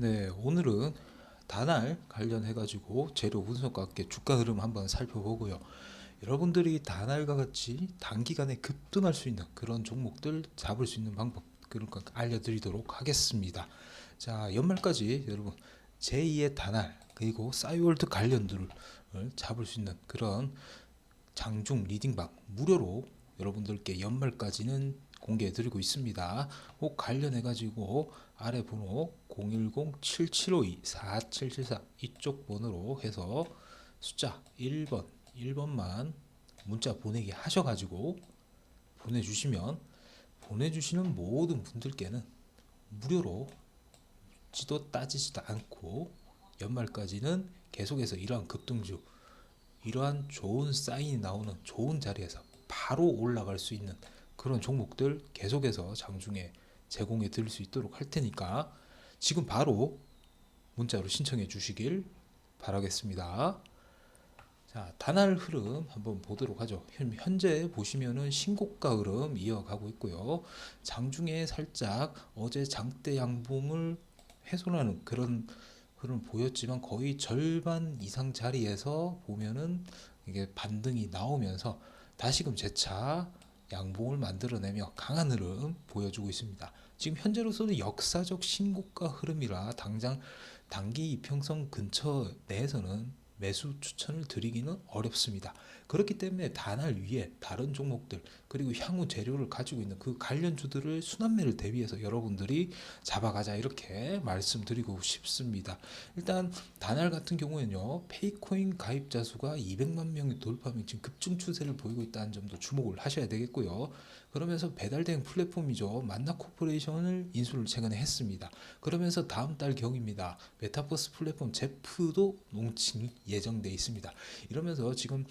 네, 오늘은 다날 관련해 가지고 재료 분석과 함께 주가 흐름 한번 살펴보고요. 여러분들이 다날과 같이 단기간에 급등할 수 있는 그런 종목들 잡을 수 있는 방법 거 알려드리도록 하겠습니다. 자, 연말까지 여러분 제2의 다날 그리고 싸이월드 관련들을 잡을 수 있는 그런 장중 리딩방 무료로 여러분들께 연말까지는 공개해 드리고 있습니다. 꼭 관련해 가지고 아래 번호 010-7752-4774 이쪽 번호로 해서 숫자 1번 1번만 문자 보내기 하셔 가지고 보내주시면 보내주시는 모든 분들께는 무료로 지도 따지지도 않고 연말까지는 계속해서 이러한 급등주 이러한 좋은 사인이 나오는 좋은 자리에서 바로 올라갈 수 있는 그런 종목들 계속해서 장중에 제공해 드릴 수 있도록 할 테니까 지금 바로 문자로 신청해 주시길 바라겠습니다. 자, 단알 흐름 한번 보도록 하죠. 현- 현재 보시면은 신고가 흐름 이어가고 있고요. 장중에 살짝 어제 장대 양봉을 훼손하는 그런 흐름 보였지만 거의 절반 이상 자리에서 보면은 이게 반등이 나오면서 다시금 재차 양봉을 만들어내며 강한 흐름 보여주고 있습니다. 지금 현재로서는 역사적 신고가 흐름이라 당장 단기 이평선 근처 내에서는 매수 추천을 드리기는 어렵습니다. 그렇기 때문에 단할 위에 다른 종목들 그리고 향후 재료를 가지고 있는 그 관련주들을 순환매를 대비해서 여러분들이 잡아가자 이렇게 말씀드리고 싶습니다. 일단 단할 같은 경우에는요 페이코인 가입자 수가 200만 명이 돌파하면 지금 급증 추세를 보이고 있다는 점도 주목을 하셔야 되겠고요. 그러면서 배달 대행 플랫폼이죠 만나 코퍼레이션을 인수를 최근에 했습니다. 그러면서 다음 달 경입니다. 메타버스 플랫폼 제프도 롱칭이 예정돼 있습니다. 이러면서 지금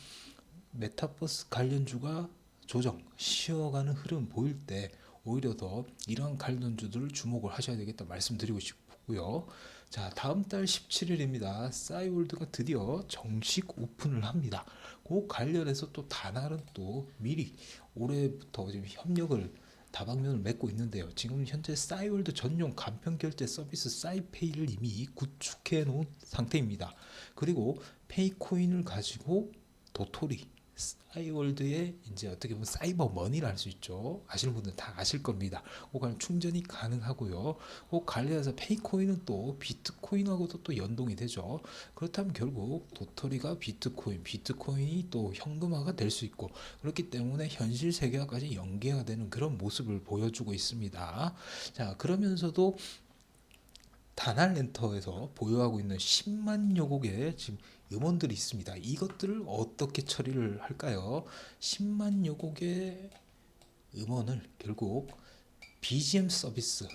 메타버스 관련주가 조정 쉬어가는 흐름 보일 때 오히려 더 이러한 관련주들을 주목을 하셔야 되겠다 말씀드리고 싶고요. 자 다음 달 17일입니다. 싸이월드가 드디어 정식 오픈을 합니다. 그 관련해서 또 다날은 또 미리 올해부터 지금 협력을 다방면을 맺고 있는데요. 지금 현재 싸이월드 전용 간편 결제 서비스 싸이페이를 이미 구축해 놓은 상태입니다. 그리고 페이코인을 가지고 도토리 싸이월드의 이제 어떻게 보면 사이버 머니를 할 수 있죠. 아시는 분들 다 아실 겁니다. 그간 충전이 가능하고요. 그 관련해서 페이코인은 또 비트코인하고도 또 연동이 되죠. 그렇다면 결국 도토리가 비트코인, 비트코인이 또 현금화가 될 수 있고 그렇기 때문에 현실 세계화까지 연계가 되는 그런 모습을 보여주고 있습니다. 자 그러면서도 다날 렌터에서 보유하고 있는 10만여 곡의 지금 음원들이 있습니다. 이것들을 어떻게 처리를 할까요? 10만 여 곡의 음원을 결국 BGM 서비스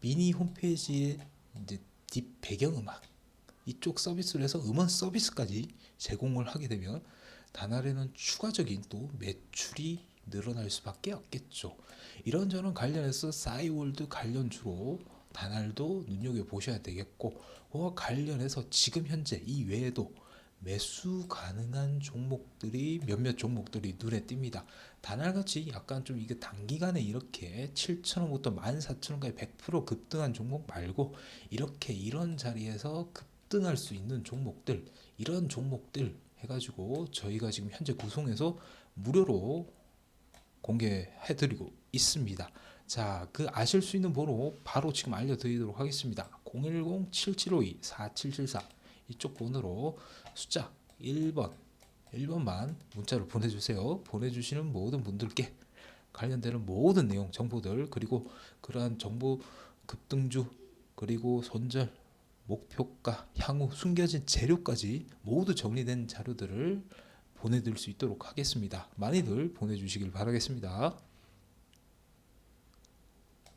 미니 홈페이지에 이제 딥 배경음악 이쪽 서비스를 해서 음원 서비스까지 제공을 하게 되면 다날에는 추가적인 또 매출이 늘어날 수밖에 없겠죠. 이런저런 관련해서 싸이월드 관련주로 다날도 눈여겨 보셔야 되겠고 그와 관련해서 지금 현재 이 외에도 매수 가능한 종목들이 몇몇 종목들이 눈에 띕니다. 다날같이 약간 좀 이게 단기간에 이렇게 7,000원부터 14,000원까지 100% 급등한 종목 말고 이렇게 이런 자리에서 급등할 수 있는 종목들 이런 종목들 해가지고 저희가 지금 현재 구성해서 무료로 공개해드리고 있습니다. 자, 그 아실 수 있는 번호 바로 지금 알려드리도록 하겠습니다. 010-7752-4774 이쪽 번호로 숫자 1번 1번만 문자로 보내주세요. 보내주시는 모든 분들께 관련되는 모든 내용 정보들 그리고 그러한 정보 급등주 그리고 손절 목표가 향후 숨겨진 재료까지 모두 정리된 자료들을 보내드릴 수 있도록 하겠습니다. 많이들 보내주시길 바라겠습니다.